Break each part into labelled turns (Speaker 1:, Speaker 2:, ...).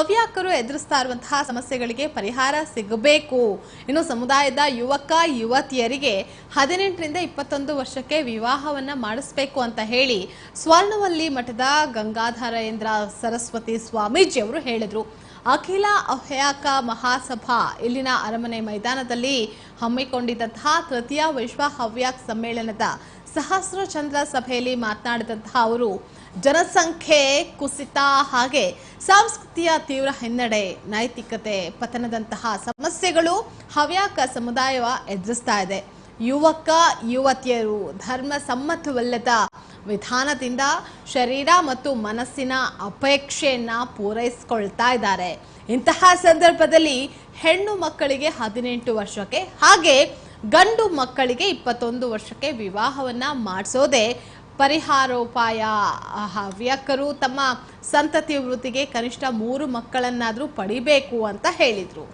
Speaker 1: ಹವ್ಯಾಕರು ಎದುರಿಸ್ತಾ ಇರುವಂತಹ ಸಮಸ್ಯೆಗಳಿಗೆ ಪರಿಹಾರ ಸಿಗಬೇಕು. ಇನ್ನು ಸಮುದಾಯದ ಯುವಕ, ಯುವತಿಯರಿಗೆ ಹದಿನೆಂಟರಿಂದ ಇಪ್ಪತ್ತೊಂದು ವರ್ಷಕ್ಕೆ ವಿವಾಹವನ್ನ ಮಾಡಿಸ್ಬೇಕು ಅಂತ ಹೇಳಿ ಸ್ವರ್ಣವಲ್ಲಿ ಮಠದ ಗಂಗಾಧರೇಂದ್ರ ಸರಸ್ವತಿ ಸ್ವಾಮೀಜಿ ಅವರು ಹೇಳಿದ್ರು. ಅಖಿಲ ಅಹ್ಯಾಕ ಮಹಾಸಭಾ ಇಲ್ಲಿನ ಅರಮನೆ ಮೈದಾನದಲ್ಲಿ ಹಮ್ಮಿಕೊಂಡಿದ್ದಂತಹ ತೃತೀಯ ವಿಶ್ವ ಹವ್ಯಾಕ್ ಸಮ್ಮೇಳನದ ಸಹಸ್ರ ಚಂದ್ರ ಸಭೆಯಲ್ಲಿ ಮಾತನಾಡಿದಂತಹ ಅವರು ಜನಸಂಖ್ಯೆ ಕುಸಿತ ಹಾಗೆ ಸಾಂಸ್ಕೃತಿಯ ತೀವ್ರ ಹಿನ್ನಡೆ, ನೈತಿಕತೆ, ಪತನದಂತಹ ಸಮಸ್ಯೆಗಳು ಹವ್ಯಾಕ ಸಮುದಾಯ ಎದುರಿಸ್ತಾ ಇದೆ. ಯುವಕ, ಯುವತಿಯರು, ಧರ್ಮ ಸಮ್ಮತವಲ್ಲದ ವಿಧಾನದಿಂದ ಶರೀರ ಮತ್ತು ಮನಸ್ಸಿನ ಅಪೇಕ್ಷೆಯನ್ನ ಪೂರೈಸಿಕೊಳ್ತಾ ಇದ್ದಾರೆ. ಇಂತಹ ಸಂದರ್ಭದಲ್ಲಿ ಹೆಣ್ಣು ಮಕ್ಕಳಿಗೆ ಹದಿನೆಂಟು ವರ್ಷಕ್ಕೆ ಹಾಗೆ ಗಂಡು ಮಕ್ಕಳಿಗೆ ಇಪ್ಪತ್ತೊಂದು ವರ್ಷಕ್ಕೆ ವಿವಾಹವನ್ನ ಮಾಡಿಸೋದೇ ಪರಿಹಾರೋಪಾಯ. ಹವ್ಯಕರು ತಮ್ಮ ಸಂತತಿ ವೃತ್ತಿಗೆ ಕನಿಷ್ಠ ಮೂರು ಮಕ್ಕಳನ್ನಾದರೂ ಪಡಿಬೇಕು ಅಂತ ಹೇಳಿದರು.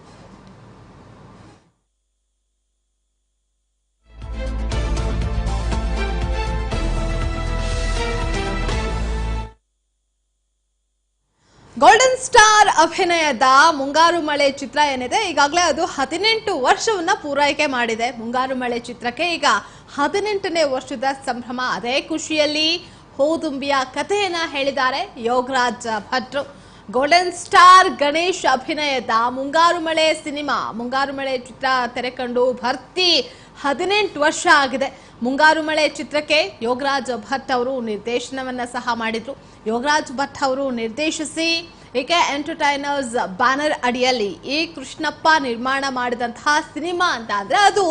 Speaker 1: ಗೋಲ್ಡನ್ ಸ್ಟಾರ್ ಅಭಿನಯದ ಮುಂಗಾರು ಮಳೆ ಚಿತ್ರ ಏನಿದೆ? ಈಗಾಗಲೇ ಅದು ಹದಿನೆಂಟು ವರ್ಷವನ್ನ ಪೂರೈಕೆ ಮಾಡಿದೆ. ಮುಂಗಾರು ಮಳೆ ಚಿತ್ರಕ್ಕೆ ಈಗ ಹದಿನೆಂಟನೇ ವರ್ಷದ ಸಂಭ್ರಮ. ಅದೇ ಖುಷಿಯಲ್ಲಿ ಹೂದುಂಬಿಯ ಕಥೆಯನ್ನ ಹೇಳಿದ್ದಾರೆ ಯೋಗರಾಜ್ ಭಟ್ರು. ಗೋಲ್ಡನ್ ಸ್ಟಾರ್ ಗಣೇಶ್ ಅಭಿನಯದ ಮುಂಗಾರು ಮಳೆ ಸಿನಿಮಾ. ಮುಂಗಾರು ಮಳೆ ಚಿತ್ರ ತೆರೆ ಕಂಡು ಭರ್ತಿ ಹದಿನೆಂಟು ವರ್ಷ ಆಗಿದೆ. ಮುಂಗಾರು ಮಳೆ ಚಿತ್ರಕ್ಕೆ ಯೋಗರಾಜ್ ಭಟ್ ಅವರು ನಿರ್ದೇಶನವನ್ನ ಸಹ ಮಾಡಿದ್ರು. ಯೋಗರಾಜ್ ಭಟ್ ಅವರು ನಿರ್ದೇಶಿಸಿ ಏಕೆ ಎಂಟರ್ಟೈನರ್ಸ್ ಬ್ಯಾನರ್ ಅಡಿಯಲ್ಲಿ ಈ ಕೃಷ್ಣಪ್ಪ ನಿರ್ಮಾಣ ಮಾಡಿದಂತಹ ಸಿನಿಮಾ ಅಂತ ಅಂದ್ರೆ ಅದು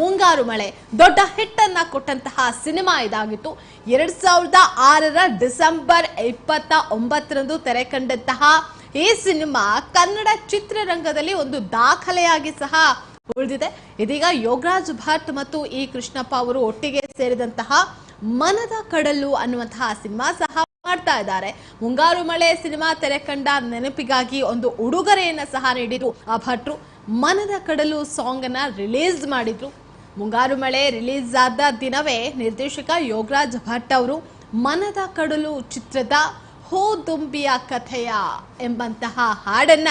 Speaker 1: ಮುಂಗಾರು ಮಳೆ. ದೊಡ್ಡ ಹಿಟ್ ಅನ್ನ ಕೊಟ್ಟಂತಹ ಸಿನಿಮಾ ಇದಾಗಿತ್ತು. ಎರಡ್ ಸಾವಿರದ ಆರರ ಡಿಸೆಂಬರ್ ಇಪ್ಪತ್ತ ಒಂಬತ್ತರಂದು ತೆರೆ ಕಂಡಂತಹ ಈ ಸಿನಿಮಾ ಕನ್ನಡ ಚಿತ್ರರಂಗದಲ್ಲಿ ಒಂದು ದಾಖಲೆಯಾಗಿ ಸಹ ಉಳಿದಿದೆ. ಇದೀಗ ಯೋಗರಾಜ್ ಭಟ್ ಮತ್ತು ಈ ಕೃಷ್ಣಪ್ಪ ಅವರು ಒಟ್ಟಿಗೆ ಸೇರಿದಂತಹ ಮನದ ಕಡಲು ಅನ್ನುವಂತಹ ಸಿನಿಮಾ ಸಹ ಮಾಡ್ತಾ ಇದ್ದಾರೆ. ಮುಂಗಾರು ಮಳೆ ಸಿನಿಮಾ ತೆರೆ ಕಂಡ ನೆನಪಿಗಾಗಿ ಒಂದು ಉಡುಗೊರೆಯನ್ನ ಸಹ ನೀಡಿದ್ರು. ಆ ಭಟ್ರು ಮನದ ಕಡಲು ಸಾಂಗ್ ಅನ್ನ ರಿಲೀಸ್ ಮಾಡಿದ್ರು. ಮುಂಗಾರು ಮಳೆ ರಿಲೀಸ್ ಆದ ದಿನವೇ ನಿರ್ದೇಶಕ ಯೋಗರಾಜ್ ಭಟ್ ಅವರು ಮನದ ಕಡಲು ಚಿತ್ರದ ಹೂದುಂಬಿಯ ಕಥೆಯ ಎಂಬಂತಹ ಹಾಡನ್ನ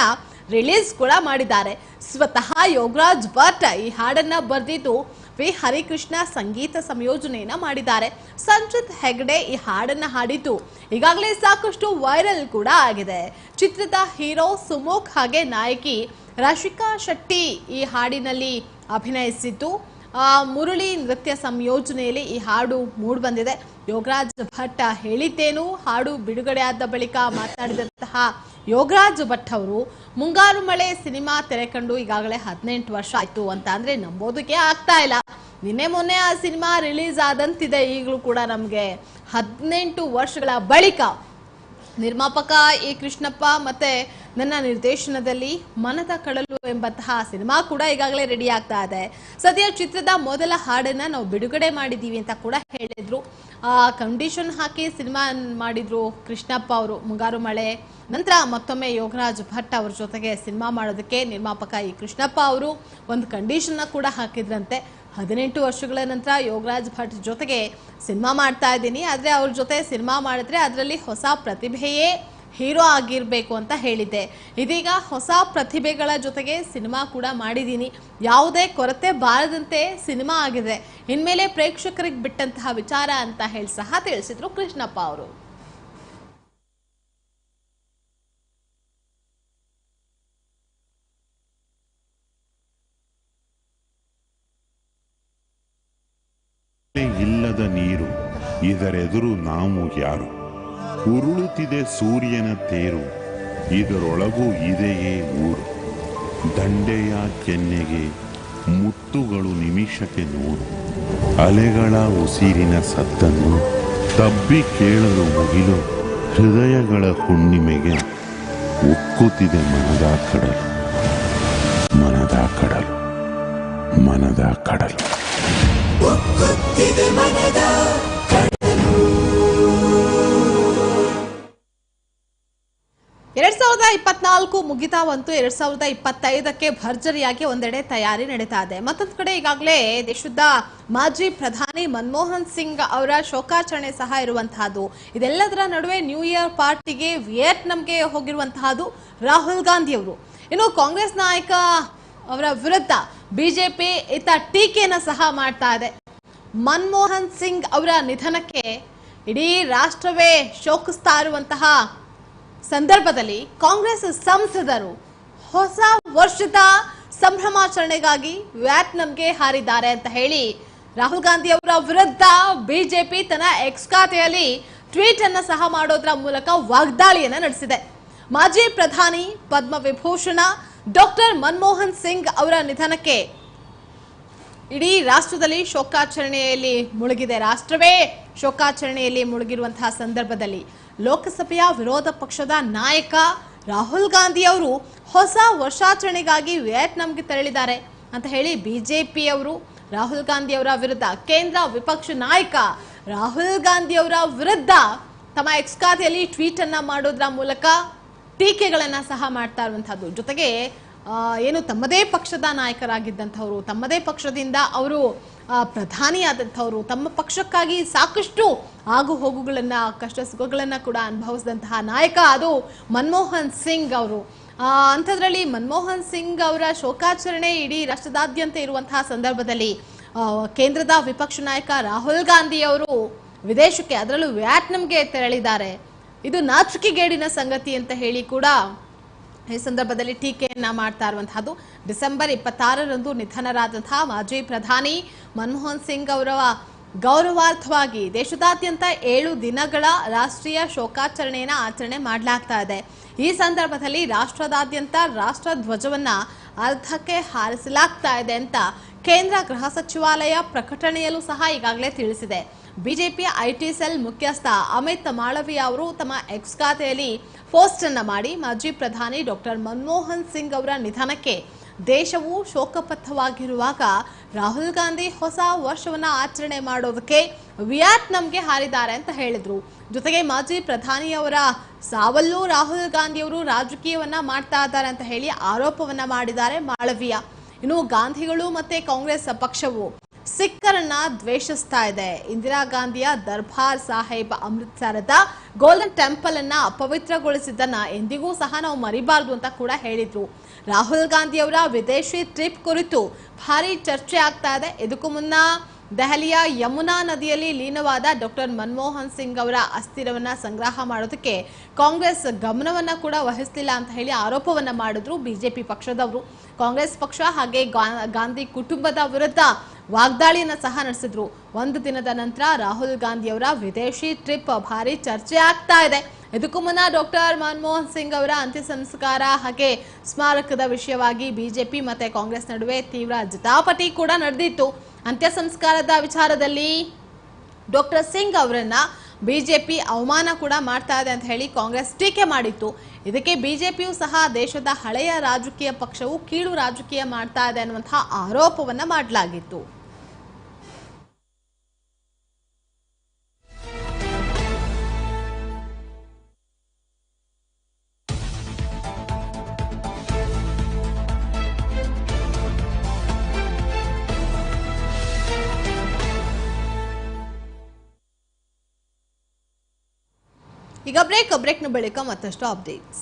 Speaker 1: ರಿಲೀಸ್ ಕೂಡ ಮಾಡಿದ್ದಾರೆ. ಸ್ವತಃ ಯೋಗರಾಜ್ ಭಟ್ ಈ ಹಾಡನ್ನ ಬರೆದಿದ್ದು ವಿ ಹರಿಕೃಷ್ಣ ಸಂಗೀತ ಸಂಯೋಜನೆಯನ್ನ ಮಾಡಿದ್ದಾರೆ. ಸಂಚಿತ್ ಹೆಗ್ಡೆ ಈ ಹಾಡನ್ನ ಹಾಡಿದ್ದು. ಈಗಾಗಲೇ ಸಾಕಷ್ಟು ವೈರಲ್ ಕೂಡ ಆಗಿದೆ. ಚಿತ್ರದ ಹೀರೋ ಸುಮುಖ್ ಹಾಗೆ ನಾಯಕಿ ರಶಿಕಾ ಶೆಟ್ಟಿ ಈ ಹಾಡಿನಲ್ಲಿ ಅಭಿನಯಿಸಿದ್ದು. ಮುರಳಿ ನೃತ್ಯ ಸಂಯೋಜನೆಯಲ್ಲಿ ಈ ಹಾಡು ಮೂಡ್ ಬಂದಿದೆ. ಯೋಗರಾಜ್ ಭಟ್ ಹೇಳಿದ್ದೇನು? ಹಾಡು ಬಿಡುಗಡೆಯಾದ ಬಳಿಕ ಮಾತನಾಡಿದಂತಹ ಯೋಗರಾಜ್ ಭಟ್ ಅವರು, ಮುಂಗಾರು ಮಳೆ ಸಿನಿಮಾ ತೆರೆ ಕಂಡು ಈಗಾಗಲೇ ಹದಿನೆಂಟು ವರ್ಷ ಆಯ್ತು ಅಂತ ಅಂದ್ರೆ ನಂಬೋದಕ್ಕೆ ಆಗ್ತಾ ಇಲ್ಲ. ನಿನ್ನೆ ಮೊನ್ನೆ ಆ ಸಿನಿಮಾ ರಿಲೀಸ್ ಆದಂತಿದೆ. ಈಗಲೂ ಕೂಡ ನಮಗೆ ಹದಿನೆಂಟು ವರ್ಷಗಳ ಬಳಿಕ ನಿರ್ಮಾಪಕ ಎ ಕೃಷ್ಣಪ್ಪ ಮತ್ತೆ ನನ್ನ ನಿರ್ದೇಶನದಲ್ಲಿ ಮನದ ಕಡಲು ಎಂಬಂತಹ ಸಿನಿಮಾ ಕೂಡ ಈಗಾಗಲೇ ರೆಡಿ ಆಗ್ತಾ ಇದೆ. ಸದ್ಯ ಚಿತ್ರದ ಮೊದಲ ಹಾಡನ್ನ ನಾವು ಬಿಡುಗಡೆ ಮಾಡಿದ್ದೀವಿ ಅಂತ ಕೂಡ ಹೇಳಿದ್ರು. ಆ ಕಂಡೀಷನ್ ಹಾಕಿ ಸಿನಿಮಾ ಮಾಡಿದ್ರು ಕೃಷ್ಣಪ್ಪ ಅವರು ಮುಂಗಾರು ಮಳೆ, ನಂತರ ಮತ್ತೊಮ್ಮೆ ಯೋಗರಾಜ್ ಭಟ್ ಅವ್ರ ಜೊತೆಗೆ ಸಿನಿಮಾ ಮಾಡೋದಕ್ಕೆ ನಿರ್ಮಾಪಕ ಈ ಕೃಷ್ಣಪ್ಪ ಅವರು ಒಂದು ಕಂಡೀಷನ್ನ ಕೂಡ ಹಾಕಿದ್ರಂತೆ. ಹದಿನೆಂಟು ವರ್ಷಗಳ ನಂತರ ಯೋಗರಾಜ್ ಭಟ್ ಜೊತೆಗೆ ಸಿನಿಮಾ ಮಾಡ್ತಾ ಇದ್ದೀನಿ. ಆದರೆ ಅವ್ರ ಜೊತೆ ಸಿನಿಮಾ ಮಾಡಿದ್ರೆ ಅದರಲ್ಲಿ ಹೊಸ ಪ್ರತಿಭೆಯೇ ಹೀರೋ ಆಗಿರಬೇಕು ಅಂತ ಹೇಳಿದ್ದೆ. ಇದೀಗ ಹೊಸ ಪ್ರತಿಭೆಗಳ ಜೊತೆಗೆ ಸಿನಿಮಾ ಕೂಡ ಮಾಡಿದ್ದೀನಿ. ಯಾವುದೇ ಕೊರತೆ ಬಾರದಂತೆ ಸಿನಿಮಾ ಆಗಿದೆ. ಇನ್ಮೇಲೆ ಪ್ರೇಕ್ಷಕರಿಗೆ ಬಿಟ್ಟಂತಹ ವಿಚಾರ ಅಂತ ಹೇಳಿ ಸಹ ತಿಳಿಸಿದ್ರು ಕೃಷ್ಣಪ್ಪ ಅವರು.
Speaker 2: ಇಲ್ಲದ ನೀರು ಇದರೆದುರು ನಾವು ಯಾರು? ಉರುಳುತ್ತಿದೆ ಸೂರ್ಯನ ತೇರು, ಇದರೊಳಗೂ ಇದೆಯೇ ಊರು? ದಂಡೆಯ ಕೆನ್ನೆಗೆ ಮುತ್ತುಗಳು ನಿಮಿಷಕ್ಕೆ ನೂರು. ಅಲೆಗಳ ಉಸಿರಿನ ಸತ್ತನ್ನು ತಬ್ಬಿ ಕೇಳಲು ಮುಗಿಲು ಹೃದಯಗಳ ಹುಣ್ಣಿಮೆಗೆ ಉಕ್ಕುತ್ತಿದೆ ಮನದ ಕಡಲು. ಮನದ ಕಡಲು. ಮನದ ಕಡಲು.
Speaker 1: ಎರಡ್ ಸಾವಿರದ ಇಪ್ಪತ್ನಾಲ್ಕು ಮುಗಿತಾವಂತೂ ಎರಡ್ ಸಾವಿರದ ಇಪ್ಪತ್ತೈದಕ್ಕೆ ಭರ್ಜರಿಯಾಗಿ ಒಂದೆಡೆ ತಯಾರಿ ನಡೀತಾ ಇದೆ. ಮತ್ತೊಂದು ಕಡೆ ಈಗಾಗಲೇ ದೇಶದ ಮಾಜಿ ಪ್ರಧಾನಿ ಮನಮೋಹನ್ ಸಿಂಗ್ ಅವರ ಶೋಕಾಚರಣೆ ಸಹ ಇರುವಂತಹದ್ದು. ಇದೆಲ್ಲದರ ನಡುವೆ ನ್ಯೂ ಇಯರ್ ಪಾರ್ಟಿಗೆ ವಿಯೆಟ್ನಾಂಗೆ ಹೋಗಿರುವಂತಹದ್ದು ರಾಹುಲ್ ಗಾಂಧಿ ಅವರು ಇನ್ನು ಕಾಂಗ್ರೆಸ್ ನಾಯಕ ಅವರ ವಿರುದ್ಧ ಬಿಜೆಪಿ ಇತ್ತ ಟೀಕೆಯನ್ನ ಸಹ ಮಾಡ್ತಾ ಇದೆ. ಮನಮೋಹನ್ ಸಿಂಗ್ ಅವರ ನಿಧನಕ್ಕೆ ಇಡೀ ರಾಷ್ಟ್ರವೇ ಶೋಕಿಸ್ತಾ ಇರುವಂತಹ ಸಂದರ್ಭದಲ್ಲಿ ಕಾಂಗ್ರೆಸ್ ಸಂಸದರು ಹೊಸ ವರ್ಷದ ಸಂಭ್ರಮಾಚರಣೆಗಾಗಿ ವ್ಯಾಟ್ನಂಗೆ ಹಾರಿದ್ದಾರೆ ಅಂತ ಹೇಳಿ ರಾಹುಲ್ ಗಾಂಧಿ ಅವರ ವಿರುದ್ಧ ಬಿಜೆಪಿ ತನ್ನ ಎಕ್ಸ್ ಖಾತೆಯಲ್ಲಿ ಟ್ವೀಟ್ ಅನ್ನ ಸಹ ಮಾಡೋದ್ರ ಮೂಲಕ ವಾಗ್ದಾಳಿಯನ್ನ ನಡೆಸಿದೆ. ಮಾಜಿ ಪ್ರಧಾನಿ ಪದ್ಮ ವಿಭೂಷಣ ಡಾಕ್ಟರ್ ಮನಮೋಹನ್ ಸಿಂಗ್ ಅವರ ನಿಧನಕ್ಕೆ ಇಡೀ ರಾಷ್ಟ್ರದಲ್ಲಿ ಶೋಕಾಚರಣೆಯಲ್ಲಿ ಮುಳುಗಿದೆ. ರಾಷ್ಟ್ರವೇ ಶೋಕಾಚರಣೆಯಲ್ಲಿ ಮುಳುಗಿರುವಂತಹ ಸಂದರ್ಭದಲ್ಲಿ ಲೋಕಸಭೆಯ ವಿರೋಧ ಪಕ್ಷದ ನಾಯಕ ರಾಹುಲ್ ಗಾಂಧಿ ಅವರು ಹೊಸ ವರ್ಷಾಚರಣೆಗಾಗಿ ವಿಯೆಟ್ನಾಂಗೆ ತೆರಳಿದ್ದಾರೆ ಅಂತ ಹೇಳಿ ಬಿಜೆಪಿ ಅವರು, ರಾಹುಲ್ ಗಾಂಧಿ ಅವರ ವಿರುದ್ಧ ಕೇಂದ್ರ ವಿಪಕ್ಷ ನಾಯಕ ರಾಹುಲ್ ಗಾಂಧಿ ಅವರ ವಿರುದ್ಧ ತಮ್ಮ ಎಕ್ಸ್ ಖಾತೆಯಲ್ಲಿ ಟ್ವೀಟ್ ಅನ್ನ ಮಾಡೋದ್ರ ಮೂಲಕ ಟೀಕೆಗಳನ್ನ ಸಹ ಮಾಡ್ತಾ ಇರುವಂಥದ್ದು ಜೊತೆಗೆ ಏನು ತಮ್ಮದೇ ಪಕ್ಷದ ನಾಯಕರಾಗಿದ್ದಂಥವ್ರು, ತಮ್ಮದೇ ಪಕ್ಷದಿಂದ ಅವರು ಪ್ರಧಾನಿಯಾದಂಥವರು, ತಮ್ಮ ಪಕ್ಷಕ್ಕಾಗಿ ಸಾಕಷ್ಟು ಆಗು ಹೋಗುಗಳನ್ನು, ಕಷ್ಟ ಸುಖಗಳನ್ನು ಕೂಡ ಅನುಭವಿಸಿದಂತಹ ನಾಯಕ ಅದು ಮನಮೋಹನ್ ಸಿಂಗ್ ಅವರು. ಅಂಥದ್ರಲ್ಲಿ ಮನಮೋಹನ್ ಸಿಂಗ್ ಅವರ ಶೋಕಾಚರಣೆ ಇಡೀ ರಾಷ್ಟ್ರದಾದ್ಯಂತ ಇರುವಂತಹ ಸಂದರ್ಭದಲ್ಲಿ ಕೇಂದ್ರದ ವಿಪಕ್ಷ ನಾಯಕ ರಾಹುಲ್ ಗಾಂಧಿ ಅವರು ವಿದೇಶಕ್ಕೆ, ಅದರಲ್ಲೂ ವಿಯಟ್ನಾಂಗೆ ತೆರಳಿದ್ದಾರೆ. ಇದು ನಾಚಿಕೆಗೇಡಿನ ಸಂಗತಿ ಅಂತ ಹೇಳಿ ಕೂಡ ಈ ಸಂದರ್ಭದಲ್ಲಿ ಟೀಕೆಯನ್ನ ಮಾಡ್ತಾ ಇರುವಂತಹದ್ದು. ಡಿಸೆಂಬರ್ ಇಪ್ಪತ್ತಾರರಂದು ನಿಧನರಾದಂತಹ ಮಾಜಿ ಪ್ರಧಾನಿ ಮನಮೋಹನ್ ಸಿಂಗ್ ಅವರ ಗೌರವಾರ್ಥವಾಗಿ ದೇಶದಾದ್ಯಂತ ಏಳು ದಿನಗಳ ರಾಷ್ಟ್ರೀಯ ಶೋಕಾಚರಣೆಯನ್ನು ಆಚರಣೆ ಮಾಡಲಾಗ್ತಾ ಇದೆ. ಈ ಸಂದರ್ಭದಲ್ಲಿ ರಾಷ್ಟ್ರದಾದ್ಯಂತ ರಾಷ್ಟ್ರ ಧ್ವಜವನ್ನ ಅರ್ಧಕ್ಕೆ ಹಾರಿಸಲಾಗ್ತಾ ಇದೆ ಅಂತ ಕೇಂದ್ರ ಗೃಹ ಸಚಿವಾಲಯ ಪ್ರಕಟಣೆಯಲ್ಲೂ ಸಹ ಈಗಾಗಲೇ ತಿಳಿಸಿದೆ. ಬಿಜೆಪಿ ಐಟಿ ಸೆಲ್ ಮುಖ್ಯಸ್ಥ ಅಮಿತ್ ಮಾಳವಿಯ ಅವರು ತಮ್ಮ ಎಕ್ಸ್ ಖಾತೆಯಲ್ಲಿ ಪೋಸ್ಟ್ ಅನ್ನು ಮಾಡಿ ಮಾಜಿ ಪ್ರಧಾನಿ ಡಾಕ್ಟರ್ ಮನಮೋಹನ್ ಸಿಂಗ್ ಅವರ ನಿಧನಕ್ಕೆ ದೇಶವು ಶೋಕಪಥವಾಗಿರುವಾಗ ರಾಹುಲ್ ಗಾಂಧಿ ಹೊಸ ವರ್ಷವನ್ನ ಆಚರಣೆ ಮಾಡೋದಕ್ಕೆ ವಿಯಟ್ನಾಂಗೆ ಹಾರಿದ್ದಾರೆ ಅಂತ ಹೇಳಿದ್ರು. ಜೊತೆಗೆ ಮಾಜಿ ಪ್ರಧಾನಿಯವರ ಸಾವಲ್ಲೂ ರಾಹುಲ್ ಗಾಂಧಿಯವರು ರಾಜಕೀಯವನ್ನ ಮಾಡ್ತಾ ಇದ್ದಾರೆ ಅಂತ ಹೇಳಿ ಆರೋಪವನ್ನ ಮಾಡಿದ್ದಾರೆ ಮಾಳವಿಯ. ಇನ್ನು ಗಾಂಧಿಗಳು ಮತ್ತೆ ಕಾಂಗ್ರೆಸ್ ಪಕ್ಷವು. ಸಿಖ್ಖರನ್ನ ದ್ವೇಷಿಸ್ತಾ ಇದೆ. ಇಂದಿರಾ ಗಾಂಧಿಯ ದರ್ಬಾರ್ ಸಾಹೇಬ್ ಅಮೃತ್ಸರದ ಗೋಲ್ಡನ್ ಟೆಂಪಲ್ ಅನ್ನ ಅಪವಿತ್ರಗೊಳಿಸಿದ್ದನ್ನ ಎಂದಿಗೂ ಸಹ ನಾವು ಮರಿಬಾರದು ಅಂತ ಕೂಡ ಹೇಳಿದ್ರು. ರಾಹುಲ್ ಗಾಂಧಿಯವರ ವಿದೇಶಿ ಟ್ರಿಪ್ ಕುರಿತು ಭಾರಿ ಚರ್ಚೆ ಆಗ್ತಾ ಇದೆ. ಇದಕ್ಕೂ ಮುನ್ನ ದೆಹಲಿಯ ಯಮುನಾ ನದಿಯಲ್ಲಿ ಲೀನವಾದ ಡಾಕ್ಟರ್ ಮನಮೋಹನ್ ಸಿಂಗ್ ಅವರ ಅಸ್ಥಿರವನ್ನ ಸಂಗ್ರಹ ಮಾಡೋದಕ್ಕೆ ಕಾಂಗ್ರೆಸ್ ಗಮನವನ್ನ ಕೂಡ ವಹಿಸಲಿಲ್ಲ ಅಂತ ಹೇಳಿ ಆರೋಪವನ್ನ ಮಾಡಿದ್ರು ಬಿಜೆಪಿ ಪಕ್ಷದವರು. ಕಾಂಗ್ರೆಸ್ ಪಕ್ಷ ಹಾಗೆ ಗಾಂಧಿ ಕುಟುಂಬದ ವಿರುದ್ಧ ವಾಗ್ದಾಳಿಯನ್ನು ಸಹ ನಡೆಸಿದ್ರು. ಒಂದು ದಿನದ ನಂತರ ರಾಹುಲ್ ಗಾಂಧಿ ಅವರ ವಿದೇಶಿ ಟ್ರಿಪ್ ಭಾರಿ ಚರ್ಚೆ ಆಗ್ತಾ ಇದೆ. ಇದಕ್ಕೂ ಮುನ್ನ ಡಾಕ್ಟರ್ ಮನಮೋಹನ್ ಸಿಂಗ್ ಅವರ ಅಂತ್ಯ ಸಂಸ್ಕಾರ ಹಾಗೆ ಸ್ಮಾರಕದ ವಿಷಯವಾಗಿ ಬಿಜೆಪಿ ಮತ್ತೆ ಕಾಂಗ್ರೆಸ್ ನಡುವೆ ತೀವ್ರ ಜಟಾಪಟಿ ಕೂಡ ನಡೆದಿತ್ತು. ಅಂತ್ಯ ಸಂಸ್ಕಾರದ ವಿಚಾರದಲ್ಲಿ ಡಾಕ್ಟರ್ ಸಿಂಗ್ ಅವರನ್ನ ಬಿಜೆಪಿ ಅವಮಾನ ಕೂಡ ಮಾಡ್ತಾ ಇದೆ ಅಂತ ಹೇಳಿ ಕಾಂಗ್ರೆಸ್ ಟೀಕೆ ಮಾಡಿತ್ತು. ಇದಕ್ಕೆ ಬಿಜೆಪಿಯು ಸಹ ದೇಶದ ಹಳೆಯ ರಾಜಕೀಯ ಪಕ್ಷವು ಕೀಳು ರಾಜಕೀಯ ಮಾಡ್ತಾ ಇದೆ ಅನ್ನುವಂತಹ ಆರೋಪವನ್ನ ಮಾಡಲಾಗಿತ್ತು. ಈಗ ಬ್ರೇಕ್ ಬ್ರೇಕ್ನ ಬಳಿಕ ಮತ್ತಷ್ಟು ಅಪ್ಡೇಟ್ಸ್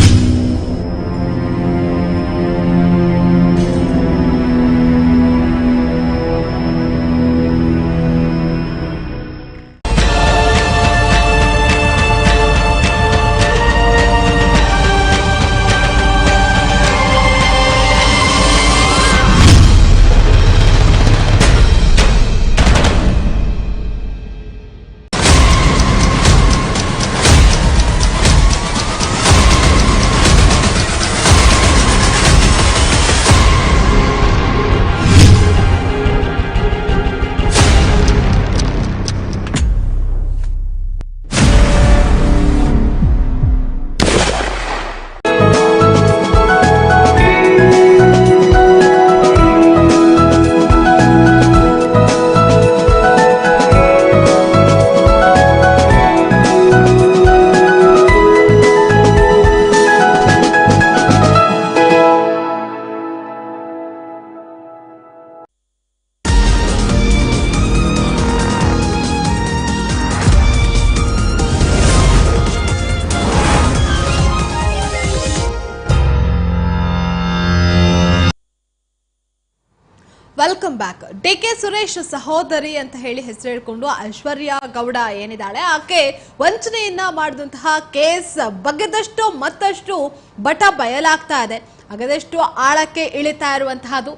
Speaker 1: ಸುರೇಶ್ ಸಹೋದರಿ ಅಂತ ಹೇಳಿ ಹೆಸರು ಹೇಳ್ಕೊಂಡು ಐಶ್ವರ್ಯ ಗೌಡ ಏನಿದ್ದಾಳೆ, ಆಕೆ ವಂಚನೆಯನ್ನ ಮಾಡಿದಂತಹ ಕೇಸ್ ಬಗ್ಗೆದಷ್ಟು ಮತ್ತಷ್ಟು ಬಟ ಬಯಲಾಗ್ತಾ ಇದೆ. ಅಗದಷ್ಟು ಆಳಕ್ಕೆ ಇಳಿತಾ ಇರುವಂತಹದ್ದು.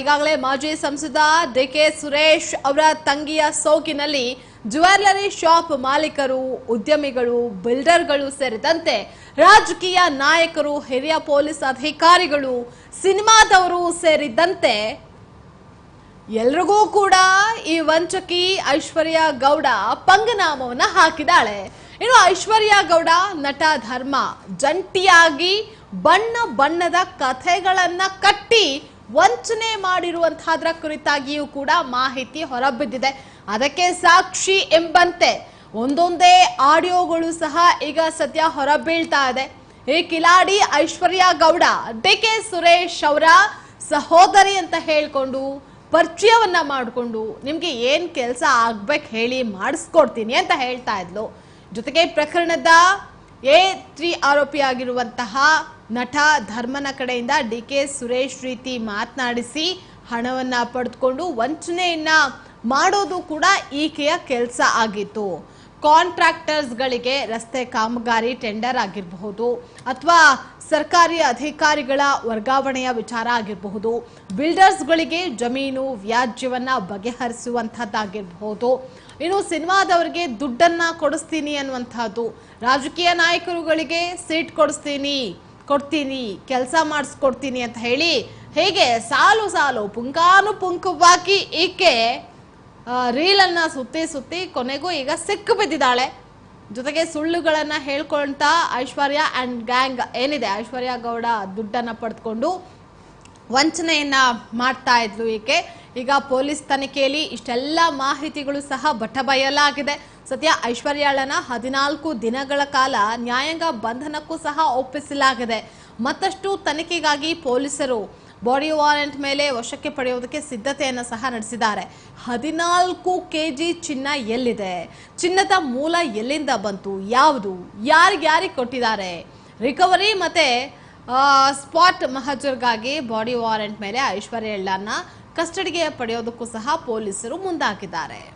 Speaker 1: ಈಗಾಗಲೇ ಮಾಜಿ ಸಂಸದ ಡಿ ಕೆ ಸುರೇಶ್ ಅವರ ತಂಗಿಯ ಸೋಕಿನಲ್ಲಿ ಜ್ಯುವೆಲ್ಲರಿ ಶಾಪ್ ಮಾಲೀಕರು, ಉದ್ಯಮಿಗಳು, ಬಿಲ್ಡರ್ಗಳು ಸೇರಿದಂತೆ ರಾಜಕೀಯ ನಾಯಕರು, ಹಿರಿಯ ಪೊಲೀಸ್ ಅಧಿಕಾರಿಗಳು, ಸಿನಿಮಾದವರು ಸೇರಿದಂತೆ ಎಲ್ರಿಗೂ ಕೂಡ ಈ ವಂಚಕಿ ಐಶ್ವರ್ಯ ಗೌಡ ಪಂಗನಾಮವನ್ನ ಹಾಕಿದಾಳೆ ಇನ್ನು ಐಶ್ವರ್ಯ ಗೌಡ ನಟ ಧರ್ಮ ಜಂಟಿಯಾಗಿ ಬಣ್ಣ ಬಣ್ಣದ ಕಥೆಗಳನ್ನ ಕಟ್ಟಿ ವಂಚನೆ ಮಾಡಿರುವಂತಹದ್ರ ಕುರಿತಾಗಿಯೂ ಕೂಡ ಮಾಹಿತಿ ಹೊರಬಿದ್ದಿದೆ. ಅದಕ್ಕೆ ಸಾಕ್ಷಿ ಎಂಬಂತೆ ಒಂದೊಂದೇ ಆಡಿಯೋಗಳು ಸಹ ಈಗ ಸದ್ಯ ಹೊರಬೀಳ್ತಾ ಇದೆ. ಈ ಕಿಲಾಡಿ ಐಶ್ವರ್ಯ ಗೌಡ ಡಿ ಕೆ ಸುರೇಶ್ ಅವರ ಸಹೋದರಿ ಅಂತ ಹೇಳ್ಕೊಂಡು ಪರಿಚಯವನ್ನ ಮಾಡಿಕೊಂಡು ನಿಮಗೆ ಏನು ಕೆಲಸ ಆಗ್ಬೇಕು ಹೇಳಿ ಮಾಡಿಸ್ಕೊಡ್ತೀನಿ ಅಂತ ಹೇಳ್ತಾ ಇದ್ಲು. ಜೊತೆಗೆ ಪ್ರಕರಣದ ಎ ತ್ರೀ ಆರೋಪಿಯಾಗಿರುವಂತಹ ನಟ ಧರ್ಮನ ಕಡೆಯಿಂದ ಡಿ ಕೆ ಸುರೇಶ್ ರೀತಿ ಮಾತನಾಡಿಸಿ ಹಣವನ್ನು ಪಡೆದುಕೊಂಡು ವಂಚನೆಯನ್ನ ಮಾಡೋದು ಕೂಡ ಈಕೆಯ ಕೆಲಸ ಆಗಿತ್ತು. ಕಾಂಟ್ರಾಕ್ಟರ್ಸ್ಗಳಿಗೆ ರಸ್ತೆ ಕಾಮಗಾರಿ ಟೆಂಡರ್ ಆಗಿರಬಹುದು. ಅಥವಾ ಸರ್ಕಾರಿ ಅಧಿಕಾರಿಗಳ ವರ್ಗಾವಣೆಯ ವಿಚಾರ ಆಗಿರಬಹುದು. ಬಿಲ್ಡರ್ಸ್ಗಳಿಗೆ ಜಮೀನು, ವ್ಯಾಜ್ಯವನ್ನ ಬಗೆಹರಿಸುವಂಥದ್ದಾಗಿರಬಹುದು. ಇನ್ನು ಸಿನಿಮಾದವರಿಗೆ ದುಡ್ಡನ್ನ ಕೊಡಿಸ್ತೀನಿ ಅನ್ನುವಂಥದ್ದು. ರಾಜಕೀಯ ನಾಯಕರುಗಳಿಗೆ ಸೀಟ್ ಕೊಡಿಸ್ತೀನಿ, ಕೊಡ್ತೀನಿ, ಕೆಲಸ ಮಾಡಿಸ್ಕೊಡ್ತೀನಿ ಅಂತ ಹೇಳಿ ಹೇಗೆ ಸಾಲು ಸಾಲು ಪುಂಕಾನುಪುಂಕವಾಗಿ ಈಕೆ ರೀಲನ್ನು ಸುತ್ತಿ ಸುತ್ತಿ ಕೊನೆಗೂ ಈಗ ಸಿಕ್ಕು ಬಿದ್ದಿದ್ದಾಳೆ. ಜೊತೆಗೆ ಸುಳ್ಳುಗಳನ್ನ ಹೇಳ್ಕೊಳ್ತಾ ಐಶ್ವರ್ಯ ಅಂಡ್ ಗ್ಯಾಂಗ್ ಏನಿದೆ? ಐಶ್ವರ್ಯ ಗೌಡ ದುಡ್ಡನ್ನ ಪಡೆದುಕೊಂಡು ವಂಚನೆಯನ್ನ ಮಾಡ್ತಾ ಇದ್ಲು ಈಕೆ. ಈಗ ಪೊಲೀಸ್ ತನಿಖೆಯಲ್ಲಿ ಇಷ್ಟೆಲ್ಲ ಮಾಹಿತಿಗಳು ಸಹ ಬಟಬಯಲಾಗಿದೆ. ಸದ್ಯ ಐಶ್ವರ್ಯಾಳನ ಹದಿನಾಲ್ಕು ದಿನಗಳ ಕಾಲ ನ್ಯಾಯಾಂಗ ಬಂಧನಕ್ಕೂ ಸಹ ಒಪ್ಪಿಸಲಾಗಿದೆ. ಮತ್ತಷ್ಟು ತನಿಖೆಗಾಗಿ ಪೊಲೀಸರು ಬಾಡಿ ವಾರೆಂಟ್ ಮೇಲೆ ವಶಕ್ಕೆ ಪಡೆಯುವುದಕ್ಕೆ ಸಿದ್ಧತೆಯನ್ನು ಸಹ ನಡೆಸಿದ್ದಾರೆ. ಹದಿನಾಲ್ಕು ಕೆ ಜಿ ಚಿನ್ನ ಎಲ್ಲಿದೆ? ಚಿನ್ನದ ಮೂಲ ಎಲ್ಲಿಂದ ಬಂತು? ಯಾವುದು? ಯಾರಿಗ್ಯಾರಿಗೆ ಕೊಟ್ಟಿದ್ದಾರೆ? ರಿಕವರಿ ಮತ್ತೆ ಸ್ಪಾಟ್ ಮಹಜರ್ಗಾಗಿ ಬಾಡಿ ವಾರೆಂಟ್ ಮೇಲೆ ಐಶ್ವರ್ಯ ಎಳ್ಳನ್ನ ಕಸ್ಟಡಿಗೆ ಪಡೆಯೋದಕ್ಕೂ ಸಹ ಪೊಲೀಸರು ಮುಂದಾಗಿದ್ದಾರೆ.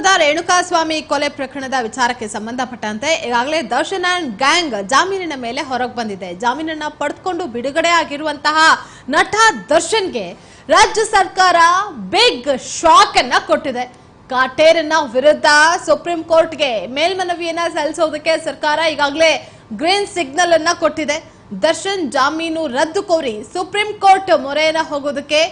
Speaker 1: ಚಿತ್ರದುರ್ಗದ ರೇಣುಕಾಸ್ವಾಮಿ ಕೊಲೆ ಪ್ರಕರಣದ ವಿಚಾರಕ್ಕೆ ಸಂಬಂಧಪಟ್ಟಂತೆ ಈಗಾಗಲೇ ದರ್ಶನ್ ಅಂಡ್ ಗ್ಯಾಂಗ್ ಜಾಮೀನಿನ ಮೇಲೆ ಹೊರಗೆ ಬಂದಿದೆ. ಜಾಮೀನನ್ನ ಪಡೆದುಕೊಂಡು ಬಿಡುಗಡೆ ಆಗಿರುವಂತಹ ನಟ ದರ್ಶನ್ಗೆ ರಾಜ್ಯ ಸರ್ಕಾರ ಬಿಗ್ ಶಾಕ್ ಅನ್ನ ಕೊಟ್ಟಿದೆ. ಕಾಟೇರನ ವಿರುದ್ಧ ಸುಪ್ರೀಂ ಕೋರ್ಟ್ಗೆ ಮೇಲ್ಮನವಿಯನ್ನ ಸಲ್ಲಿಸೋದಕ್ಕೆ ಸರ್ಕಾರ ಈಗಾಗಲೇ ಗ್ರೀನ್ ಸಿಗ್ನಲ್ ಅನ್ನ ಕೊಟ್ಟಿದೆ. ದರ್ಶನ್ ಜಾಮೀನು ರದ್ದು ಕೋರಿ ಸುಪ್ರೀಂ ಕೋರ್ಟ್ ಮೊರೆಯನ್ನ ಹೋಗೋದಕ್ಕೆ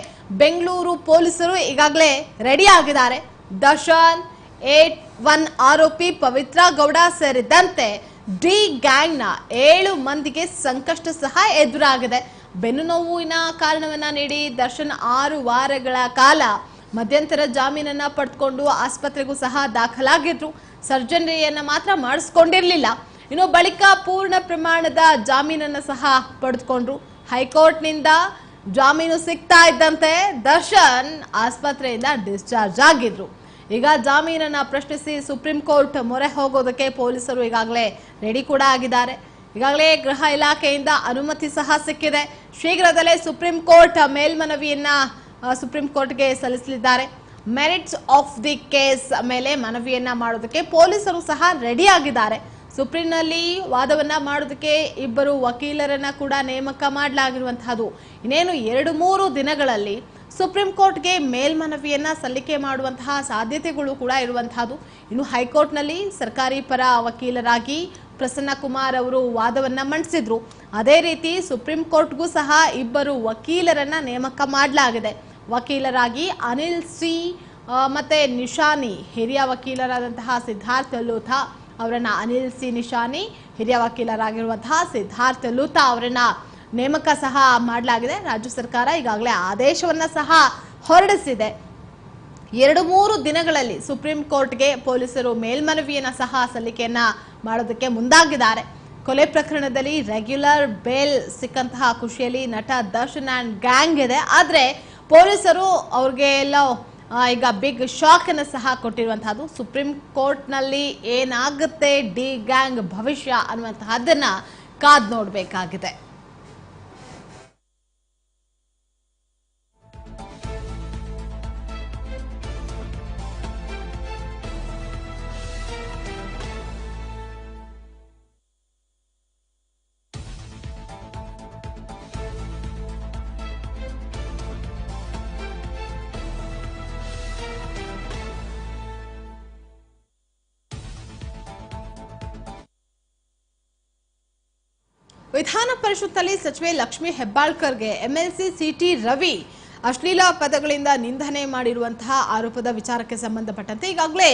Speaker 1: ಬೆಂಗಳೂರು ಪೊಲೀಸರು ಈಗಾಗಲೇ ರೆಡಿ ಆಗಿದ್ದಾರೆ. ದರ್ಶನ್ ಏಟ್ ಒನ್ ಆರೋಪಿ ಪವಿತ್ರ ಗೌಡ ಸೇರಿದಂತೆ ಡಿ ಗ್ಯಾಂಗ್ನ ಏಳು ಮಂದಿಗೆ ಸಂಕಷ್ಟ ಸಹ ಎದುರಾಗಿದೆ. ಬೆನ್ನು ನೋವಿನ ಕಾರಣವನ್ನ ನೀಡಿ ದರ್ಶನ್ ಆರು ವಾರಗಳ ಕಾಲ ಮಧ್ಯಂತರ ಜಾಮೀನನ್ನ ಪಡೆದುಕೊಂಡು ಆಸ್ಪತ್ರೆಗೂ ಸಹ ದಾಖಲಾಗಿದ್ರು. ಸರ್ಜರಿಯನ್ನ ಮಾತ್ರ ಮಾಡಿಸ್ಕೊಂಡಿರಲಿಲ್ಲ. ಇನ್ನು ಬಳಿಕ ಪೂರ್ಣ ಪ್ರಮಾಣದ ಜಾಮೀನನ್ನ ಸಹ ಪಡೆದುಕೊಂಡ್ರು. ಹೈಕೋರ್ಟ್ನಿಂದ ಜಾಮೀನು ಸಿಗ್ತಾ ಇದ್ದಂತೆ ದರ್ಶನ್ ಆಸ್ಪತ್ರೆಯಿಂದ ಡಿಸ್ಚಾರ್ಜ್ ಆಗಿದ್ರು. ಈಗ ಜಾಮೀನನ್ನ ಪ್ರಶ್ನಿಸಿ ಸುಪ್ರೀಂ ಕೋರ್ಟ್ ಮೊರೆ ಹೋಗೋದಕ್ಕೆ ಪೊಲೀಸರು ಈಗಾಗಲೇ ರೆಡಿ ಕೂಡ ಆಗಿದ್ದಾರೆ. ಈಗಾಗಲೇ ಗೃಹ ಇಲಾಖೆಯಿಂದ ಅನುಮತಿ ಸಹ ಸಿಕ್ಕಿದೆ. ಶೀಘ್ರದಲ್ಲೇ ಸುಪ್ರೀಂ ಕೋರ್ಟ್ ಮೇಲ್ಮನವಿಯನ್ನ ಸುಪ್ರೀಂ ಕೋರ್ಟ್ಗೆ ಸಲ್ಲಿಸಲಿದ್ದಾರೆ. ಮೆರಿಟ್ಸ್ ಆಫ್ ದಿ ಕೇಸ್ ಮೇಲೆ ಮನವಿಯನ್ನ ಮಾಡೋದಕ್ಕೆ ಪೊಲೀಸರು ಸಹ ರೆಡಿ ಆಗಿದ್ದಾರೆ. ಸುಪ್ರೀಂನಲ್ಲಿ ವಾದವನ್ನ ಮಾಡೋದಕ್ಕೆ ಇಬ್ಬರು ವಕೀಲರನ್ನ ಕೂಡ ನೇಮಕ ಮಾಡಲಾಗಿರುವಂತಹದ್ದು ಇನ್ನೇನು ಎರಡು ಮೂರು ದಿನಗಳಲ್ಲಿ ಸುಪ್ರೀಂ ಕೋರ್ಟ್ಗೆ ಮೇಲ್ಮನವಿಯನ್ನು ಸಲ್ಲಿಕೆ ಮಾಡುವಂತಹ ಸಾಧ್ಯತೆಗಳು ಕೂಡ ಇರುವಂತಹದ್ದು. ಇನ್ನು ಹೈಕೋರ್ಟ್ನಲ್ಲಿ ಸರ್ಕಾರಿ ಪರ ವಕೀಲರಾಗಿ ಪ್ರಸನ್ನ ಕುಮಾರ್ ಅವರು ವಾದವನ್ನು ಮಂಡಿಸಿದ್ರು. ಅದೇ ರೀತಿ ಸುಪ್ರೀಂ ಕೋರ್ಟ್ಗೂ ಸಹ ಇಬ್ಬರು ವಕೀಲರನ್ನ ನೇಮಕ ಮಾಡಲಾಗಿದೆ. ವಕೀಲರಾಗಿ ಅನಿಲ್ ಸಿ ಮತ್ತು ನಿಶಾನಿ, ಹಿರಿಯ ವಕೀಲರಾದಂತಹ ಸಿದ್ಧಾರ್ಥ್ ಲೂಥಾ ಅವರನ್ನು ಅನಿಲ್ ಸಿ, ನಿಶಾನಿ, ಹಿರಿಯ ವಕೀಲರಾಗಿರುವಂತಹ ಸಿದ್ಧಾರ್ಥ ಲೂಥಾ ಅವರನ್ನ ನೇಮಕ ಸಹ ಮಾಡಲಾಗಿದೆ. ರಾಜ್ಯ ಸರ್ಕಾರ ಈಗಾಗಲೇ ಆದೇಶವನ್ನ ಸಹ ಹೊರಡಿಸಿದೆ. ಎರಡು ಮೂರು ದಿನಗಳಲ್ಲಿ ಸುಪ್ರೀಂ ಕೋರ್ಟ್ಗೆ ಪೊಲೀಸರು ಮೇಲ್ಮನವಿಯನ್ನು ಸಹ ಸಲ್ಲಿಕೆಯನ್ನ ಮಾಡೋದಕ್ಕೆ ಮುಂದಾಗಿದ್ದಾರೆ. ಕೊಲೆ ಪ್ರಕರಣದಲ್ಲಿ ರೆಗ್ಯುಲರ್ ಬೇಲ್ ಸಿಕ್ಕಂತಹ ಖುಷಿಯಲ್ಲಿ ನಟ ದರ್ಶನ್ ಆ್ಯಂಡ್ ಗ್ಯಾಂಗ್ ಇದೆ. ಆದರೆ ಪೊಲೀಸರು ಅವ್ರಿಗೆ ಎಲ್ಲ ಈಗ ಬಿಗ್ ಶಾಕ್ ಅನ್ನು ಸಹ ಕೊಟ್ಟಿರುವಂತಹದ್ದು. ಸುಪ್ರೀಂ ಕೋರ್ಟ್ನಲ್ಲಿ ಏನಾಗುತ್ತೆ ಡಿ ಗ್ಯಾಂಗ್ ಭವಿಷ್ಯ ಅನ್ನುವಂತಹದ್ದನ್ನ ಕಾದ್ ನೋಡಬೇಕಾಗಿದೆ. ವಿಧಾನ ಪರಿಷತ್ನಲ್ಲಿ ಸಚಿವೆ ಲಕ್ಷ್ಮೀ ಹೆಬ್ಬಾಳ್ಕರ್ಗೆ ಎಂಎಲ್ಸಿ ಸಿಟಿ ರವಿ ಅಶ್ಲೀಲ ಪದಗಳಿಂದ ನಿಂದನೆ ಮಾಡಿರುವಂತಹ ಆರೋಪದ ವಿಚಾರಕ್ಕೆ ಸಂಬಂಧಪಟ್ಟಂತೆ ಈಗಾಗಲೇ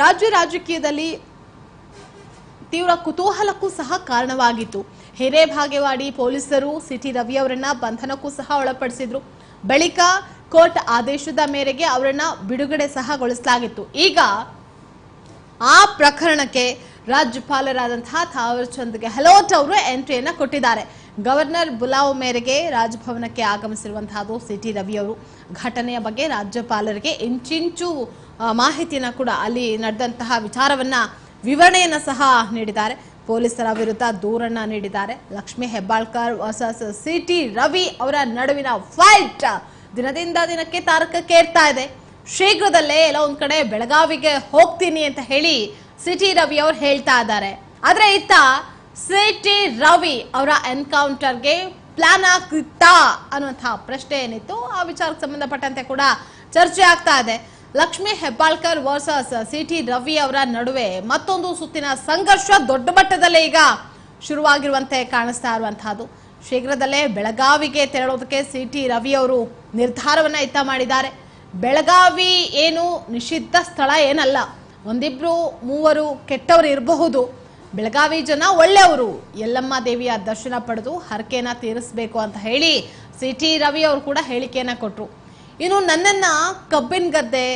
Speaker 1: ರಾಜ್ಯ ರಾಜಕೀಯದಲ್ಲಿ ತೀವ್ರ ಕುತೂಹಲಕ್ಕೂ ಸಹ ಕಾರಣವಾಗಿತ್ತು. ಭಾಗ್ಯವಾಡಿ ಪೊಲೀಸರು ಸಿಟಿ ರವಿ ಅವರನ್ನ ಬಂಧನಕ್ಕೂ ಸಹ ಒಳಪಡಿಸಿದ್ರು. ಬಳಿಕ ಕೋರ್ಟ್ ಆದೇಶದ ಮೇರೆಗೆ ಅವರನ್ನ ಬಿಡುಗಡೆ ಸಹಗೊಳಿಸಲಾಗಿತ್ತು ಈಗ ಆ ಪ್ರಕರಣಕ್ಕೆ ರಾಜ್ಯಪಾಲರಾದಂತಹ ಥಾವರ್ ಚಂದ್ ಗೆಹ್ಲೋಟ್ ಅವರು ಎಂಟ್ರಿಯನ್ನು ಕೊಟ್ಟಿದ್ದಾರೆ. ಗವರ್ನರ್ ಬುಲಾವ್ ಮೇರೆಗೆ ರಾಜಭವನಕ್ಕೆ ಆಗಮಿಸಿರುವಂತಹದ್ದು ಸಿಟಿ ರವಿ ಅವರು. ಘಟನೆಯ ಬಗ್ಗೆ ರಾಜ್ಯಪಾಲರಿಗೆ ಇಂಚಿಂಚು ಮಾಹಿತಿಯನ್ನು ಕೂಡ ಅಲ್ಲಿ ನಡೆದಂತಹ ವಿಚಾರವನ್ನ ವಿವರಣೆಯನ್ನ ಸಹ ನೀಡಿದ್ದಾರೆ. ಪೊಲೀಸರ ವಿರುದ್ಧ ದೂರನ್ನ ನೀಡಿದ್ದಾರೆ. Lakshmi Hebbalkar versus C T Ravi ನಡುವಿನ ಫೈಟ್ ದಿನದಿಂದ ದಿನಕ್ಕೆ ತಾರಕಕ್ಕೇರ್ತಾ ಇದೆ. ಶೀಘ್ರದಲ್ಲೇ ಎಲ್ಲ ಒಂದ್ ಕಡೆ ಬೆಳಗಾವಿಗೆ ಹೋಗ್ತೀನಿ ಅಂತ ಹೇಳಿ ಸಿಟಿ ರವಿ ಅವ್ರು ಹೇಳ್ತಾ ಇದ್ದಾರೆ. ಆದ್ರೆ ಇತ್ತ ಸಿಟಿ ರವಿ ಅವರ ಎನ್ಕೌಂಟರ್ಗೆ ಪ್ಲಾನ್ ಆಗ್ತಿತ್ತಾ ಅನ್ನುವಂತಹ ಪ್ರಶ್ನೆ ಏನಿತ್ತು, ಆ ವಿಚಾರಕ್ಕೆ ಸಂಬಂಧಪಟ್ಟಂತೆ ಕೂಡ ಚರ್ಚೆ ಆಗ್ತಾ ಇದೆ. Lakshmi Hebbalkar versus C T Ravi ನಡುವೆ ಮತ್ತೊಂದು ಸುತ್ತಿನ ಸಂಘರ್ಷ ದೊಡ್ಡ ಮಟ್ಟದಲ್ಲೇ ಈಗ ಶುರುವಾಗಿರುವಂತೆ ಕಾಣಿಸ್ತಾ ಇರುವಂತಹದ್ದು ಶೀಘ್ರದಲ್ಲೇ ಬೆಳಗಾವಿಗೆ ತೆರಳೋದಕ್ಕೆ ಸಿಟಿ ರವಿ ಅವರು ನಿರ್ಧಾರವನ್ನ ಇತ್ತ ಮಾಡಿದ್ದಾರೆ. ಬೆಳಗಾವಿ ಏನು ನಿಷಿದ್ಧ ಸ್ಥಳ ಏನಲ್ಲ. ಒಂದಿಬ್ರು, ಮೂವರು ಕೆಟ್ಟವರು ಇರಬಹುದು. ಬೆಳಗಾವಿ ಜನ ಒಳ್ಳೆಯವರು. ಯಲ್ಲಮ್ಮ ದೇವಿಯ ದರ್ಶನ ಪಡೆದು ಹರಕೆನ ತೀರಿಸಬೇಕು ಅಂತ ಹೇಳಿ ಸಿ ಟಿ ರವಿ ಅವರು ಕೂಡ ಹೇಳಿಕೆಯನ್ನು ಕೊಟ್ಟರು ಇನ್ನು ನನ್ನನ್ನ ಕಬ್ಬಿನ ಗದ್ದೆ,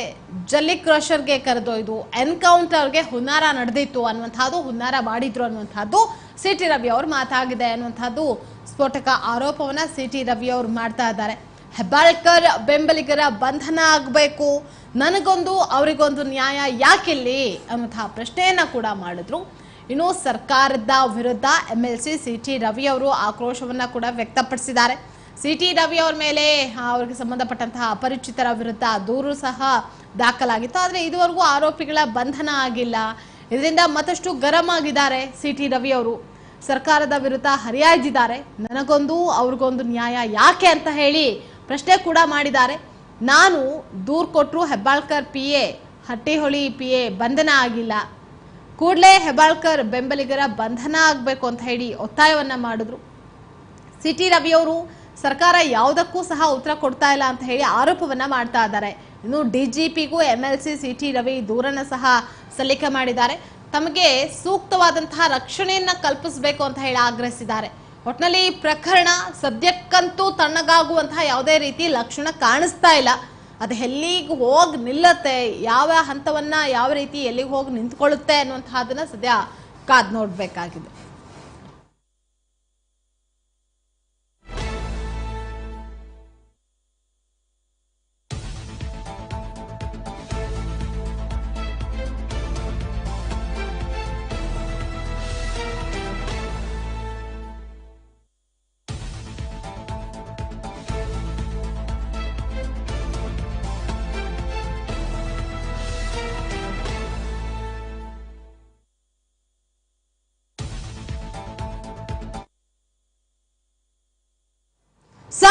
Speaker 1: ಜಲ್ಲಿ ಕ್ರಷರ್ಗೆ ಕರೆದೊಯ್ದು ಎನ್ಕೌಂಟರ್ಗೆ ಹುನ್ನಾರ ನಡೆದಿತ್ತು ಅನ್ನುವಂಥದ್ದು, ಹುನ್ನಾರ ಮಾಡಿದ್ರು ಅನ್ನುವಂಥದ್ದು ಸಿ ಟಿ ರವಿ ಅವರು ಮಾತಾಗಿದೆ ಅನ್ನುವಂಥದ್ದು ಸ್ಫೋಟಕ ಆರೋಪವನ್ನು ಸಿ ಟಿ ರವಿ ಅವರು ಮಾಡ್ತಾ ಇದ್ದಾರೆ. ಹೆಬ್ಬಾಳ್ಕರ್ ಬೆಂಬಲಿಗರ ಬಂಧನ ಆಗಬೇಕು. ನನಗೊಂದು, ಅವರಿಗೊಂದು ನ್ಯಾಯ ಯಾಕಿಲ್ಲಿ? ಅನ್ನುವಂತಹ ಪ್ರಶ್ನೆಯನ್ನು ಕೂಡ ಮಾಡಿದ್ರು. ಇನ್ನು ಸರ್ಕಾರದ ವಿರುದ್ಧ M L C C T Ravi ಅವರು ಆಕ್ರೋಶವನ್ನು ಕೂಡ ವ್ಯಕ್ತಪಡಿಸಿದ್ದಾರೆ. ಸಿ ಟಿ ರವಿ ಅವರ ಮೇಲೆ ಅವರಿಗೆ ಸಂಬಂಧಪಟ್ಟಂತಹ ಅಪರಿಚಿತರ ವಿರುದ್ಧ ದೂರು ಸಹ ದಾಖಲಾಗಿತ್ತು. ಆದರೆ ಇದುವರೆಗೂ ಆರೋಪಿಗಳ ಬಂಧನ ಆಗಿಲ್ಲ. ಇದರಿಂದ ಮತ್ತಷ್ಟು ಗರಂ ಆಗಿದ್ದಾರೆ ಸಿ ಟಿ ರವಿ ಅವರು. ಸರ್ಕಾರದ ವಿರುದ್ಧ ಹರಿಯಾಯ್ದಿದ್ದಾರೆ. ನನಗೊಂದು, ಅವ್ರಿಗೊಂದು ನ್ಯಾಯ ಯಾಕೆ ಅಂತ ಹೇಳಿ ಪ್ರಶ್ನೆ ಕೂಡ ಮಾಡಿದ್ದಾರೆ. ನಾನು ದೂರು ಕೊಟ್ಟರು Hebbalkar P A Hattiholi P A ಬಂಧನ ಆಗಿಲ್ಲ. ಕೂಡಲೇ ಹೆಬ್ಬಾಳ್ಕರ್ ಬೆಂಬಲಿಗರ ಬಂಧನ ಆಗಬೇಕು ಅಂತ ಹೇಳಿ ಒತ್ತಾಯವನ್ನು ಮಾಡಿದ್ರು. ಸಿಟಿ ರವಿಯವರು ಸರ್ಕಾರ ಯಾವುದಕ್ಕೂ ಸಹ ಉತ್ತರ ಕೊಡ್ತಾ ಇಲ್ಲ ಅಂತ ಹೇಳಿ ಆರೋಪವನ್ನು ಮಾಡ್ತಾ ಇದ್ದಾರೆ. ಇನ್ನು D G ಪಿಗೂ M L C T Ravi ದೂರನ್ನ ಸಹ ಸಲ್ಲಿಕೆ ಮಾಡಿದ್ದಾರೆ. ತಮಗೆ ಸೂಕ್ತವಾದಂತಹ ರಕ್ಷಣೆಯನ್ನು ಕಲ್ಪಿಸಬೇಕು ಅಂತ ಹೇಳಿ ಆಗ್ರಹಿಸಿದ್ದಾರೆ. ಒಟ್ನಲ್ಲಿ ಈ ಪ್ರಕರಣ ಸದ್ಯಕ್ಕಂತೂ ತಣ್ಣಗಾಗುವಂತಹ ಯಾವುದೇ ರೀತಿ ಲಕ್ಷಣ ಕಾಣಿಸ್ತಾ ಇಲ್ಲ. ಅದು ಎಲ್ಲಿಗೆ ಹೋಗಿ ನಿಲ್ಲತ್ತೆ, ಯಾವ ಹಂತವನ್ನ ಯಾವ ರೀತಿ ಎಲ್ಲಿಗೆ ಹೋಗಿ ನಿಂತ್ಕೊಳ್ಳುತ್ತೆ ಅನ್ನುವಂತಹದನ್ನ ಸದ್ಯ ಕಾದ್ ನೋಡ್ಬೇಕಾಗಿದೆ.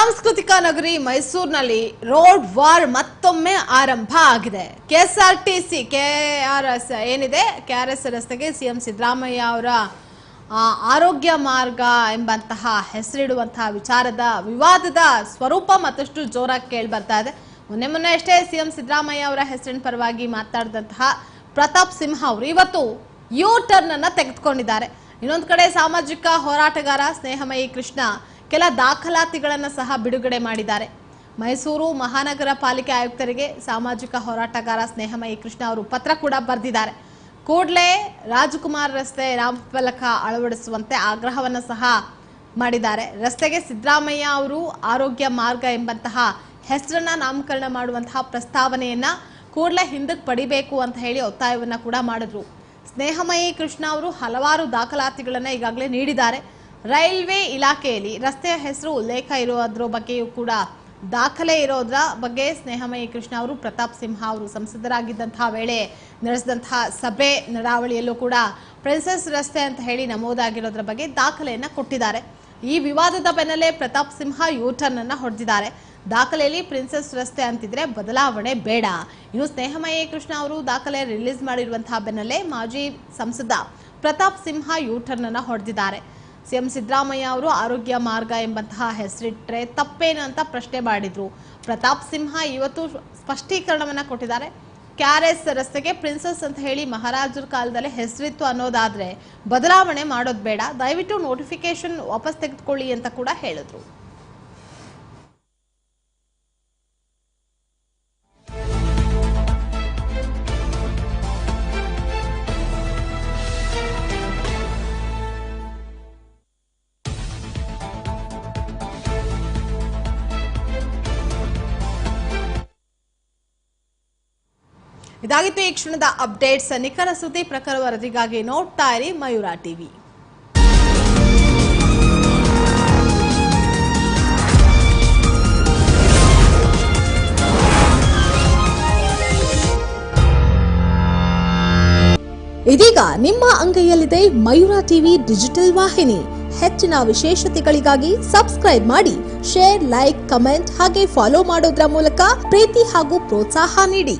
Speaker 1: ಸಾಂಸ್ಕೃತಿಕ ನಗರಿ ಮೈಸೂರಿನಲ್ಲಿ ರೋಡ್ ವಾರ್ ಮತ್ತೊಮ್ಮೆ ಆರಂಭ ಆಗಿದೆ. ಕೆಎಸ್ಆರ್ಟಿಸಿ ಎಸ್ ಏನಿದೆ? ಕೆ ಆರ್ ಎಸ್ ರಸ್ತೆಗೆ ಸಿಎಂ ಸಿದ್ದರಾಮಯ್ಯ ಅವರ ಆರೋಗ್ಯ ಮಾರ್ಗ ಎಂಬಂತಹ ಹೆಸರಿಡುವಂತಹ ವಿಚಾರದ ವಿವಾದದ ಸ್ವರೂಪ ಮತ್ತಷ್ಟು ಜೋರಾಗಿ ಕೇಳಿ ಬರ್ತಾ ಇದೆ. ಮೊನ್ನೆ ಮೊನ್ನೆ ಅಷ್ಟೇ ಸಿಎಂ ಸಿದ್ದರಾಮಯ್ಯ ಅವರ ಹೆಸರಿನ ಪರವಾಗಿ ಮಾತಾಡಿದಂತಹ ಪ್ರತಾಪ್ ಸಿಂಹ ಅವರು ಇವತ್ತು ಯೂ ಟರ್ನ್ ಅನ್ನು ತೆಗೆದುಕೊಂಡಿದ್ದಾರೆ. ಇನ್ನೊಂದು ಕಡೆ ಸಾಮಾಜಿಕ ಹೋರಾಟಗಾರ ಸ್ನೇಹಮಯಿ ಕೃಷ್ಣ ಕೆಲ ದಾಖಲಾತಿಗಳನ್ನು ಸಹ ಬಿಡುಗಡೆ ಮಾಡಿದ್ದಾರೆ. ಮೈಸೂರು ಮಹಾನಗರ ಪಾಲಿಕೆ ಆಯುಕ್ತರಿಗೆ ಸಾಮಾಜಿಕ ಹೋರಾಟಗಾರ ಸ್ನೇಹಮಯಿ ಕೃಷ್ಣ ಅವರು ಪತ್ರ ಕೂಡ ಬರೆದಿದ್ದಾರೆ. ಕೂಡಲೇ ರಾಜಕುಮಾರ್ ರಸ್ತೆ ರಾಮಫಲಕ ಅಳವಡಿಸುವಂತೆ ಆಗ್ರಹವನ್ನು ಸಹ ಮಾಡಿದ್ದಾರೆ. ರಸ್ತೆಗೆ ಸಿದ್ದರಾಮಯ್ಯ ಅವರು ಆರೋಗ್ಯ ಮಾರ್ಗ ಎಂಬಂತಹ ಹೆಸರನ್ನ ನಾಮಕರಣ ಮಾಡುವಂತಹ ಪ್ರಸ್ತಾವನೆಯನ್ನ ಕೂಡಲೇ ಹಿಂದಕ್ಕೆ ಪಡಿಬೇಕು ಅಂತ ಹೇಳಿ ಒತ್ತಾಯವನ್ನ ಕೂಡ ಮಾಡಿದ್ರು. ಸ್ನೇಹಮಯಿ ಕೃಷ್ಣ ಅವರು ಹಲವಾರು ದಾಖಲಾತಿಗಳನ್ನ ಈಗಾಗಲೇ ನೀಡಿದ್ದಾರೆ. ರೈಲ್ವೆ ಇಲಾಖೆಯಲ್ಲಿ ರಸ್ತೆಯ ಹೆಸರು ಉಲ್ಲೇಖ ಇರೋದ್ರ ಬಗ್ಗೆಯೂ ಕೂಡ ದಾಖಲೆ ಇರೋದ್ರ ಬಗ್ಗೆ ಸ್ನೇಹಮಯಿ ಕೃಷ್ಣ ಅವರು, ಪ್ರತಾಪ್ ಸಿಂಹ ಅವರು ಸಂಸದರಾಗಿದ್ದಂತಹ ವೇಳೆ ನಡೆಸಿದಂತಹ ಸಭೆ ನಡಾವಳಿಯಲ್ಲೂ ಕೂಡ ಪ್ರಿನ್ಸೆಸ್ ರಸ್ತೆ ಅಂತ ಹೇಳಿ ನಮೂದಾಗಿರೋದ್ರ ಬಗ್ಗೆ ದಾಖಲೆಯನ್ನ ಕೊಟ್ಟಿದ್ದಾರೆ. ಈ ವಿವಾದದ ಬೆನ್ನಲ್ಲೇ ಪ್ರತಾಪ್ ಸಿಂಹ ಯೂಟರ್ನ್ ಅನ್ನ ಹೊಡೆದಿದ್ದಾರೆ. ದಾಖಲೆಯಲ್ಲಿ ಪ್ರಿನ್ಸೆಸ್ ರಸ್ತೆ ಅಂತಿದ್ರೆ ಬದಲಾವಣೆ ಬೇಡ. ಇನ್ನು ಸ್ನೇಹಮಯಿ ಕೃಷ್ಣ ಅವರು ದಾಖಲೆ ರಿಲೀಸ್ ಮಾಡಿರುವಂತಹ ಬೆನ್ನಲ್ಲೇ ಮಾಜಿ ಸಂಸದ ಪ್ರತಾಪ್ ಸಿಂಹ ಯೂಟರ್ನ್ ಅನ್ನ ಹೊಡೆದಿದ್ದಾರೆ. ಸಿಎಂ ಸಿದ್ದರಾಮಯ್ಯ ಅವರು ಆರೋಗ್ಯ ಮಾರ್ಗ ಎಂಬಂತಹ ಹೆಸರಿಟ್ಟರೆ ತಪ್ಪೇನು ಅಂತ ಪ್ರಶ್ನೆ ಮಾಡಿದ್ರು. ಪ್ರತಾಪ್ ಸಿಂಹ ಇವತ್ತು ಸ್ಪಷ್ಟೀಕರಣವನ್ನ ಕೊಟ್ಟಿದ್ದಾರೆ. ಕ್ಯಾರೆಸ್ ರಸ್ತೆಗೆ ಪ್ರಿನ್ಸಸ್ ಅಂತ ಹೇಳಿ ಮಹಾರಾಜರ ಕಾಲದಲ್ಲಿ ಹೆಸರಿತ್ತು ಅನ್ನೋದಾದ್ರೆ ಬದಲಾವಣೆ ಮಾಡೋದು ಬೇಡ. ದಯವಿಟ್ಟು ನೋಟಿಫಿಕೇಶನ್ ವಾಪಸ್ ತೆಗೆದುಕೊಳ್ಳಿ ಅಂತ ಕೂಡ ಹೇಳಿದ್ರು. ಇದಾಗಿತ್ತು ಈ ಕ್ಷಣದ ಅಪ್ಡೇಟ್ಸ್. ನಿಖರ ಸುದ್ದಿ ಪ್ರಕಾರ ವರದಿಗಾಗಿ ನೋಡ್ತಾ ಇರಿ ಮಯೂರ ಟಿವಿ. ಇದೀಗ ನಿಮ್ಮ ಅಂಗೈಯಲ್ಲಿದೆ ಮಯೂರ ಟಿವಿ ಡಿಜಿಟಲ್ ವಾಹಿನಿ. ಹೆಚ್ಚಿನ ವಿಶೇಷತೆಗಳಿಗಾಗಿ ಸಬ್ಸ್ಕ್ರೈಬ್ ಮಾಡಿ, ಶೇರ್, ಲೈಕ್, ಕಮೆಂಟ್ ಹಾಗೆ ಫಾಲೋ ಮಾಡೋದ್ರ ಮೂಲಕ ಪ್ರೀತಿ ಹಾಗೂ ಪ್ರೋತ್ಸಾಹ ನೀಡಿ.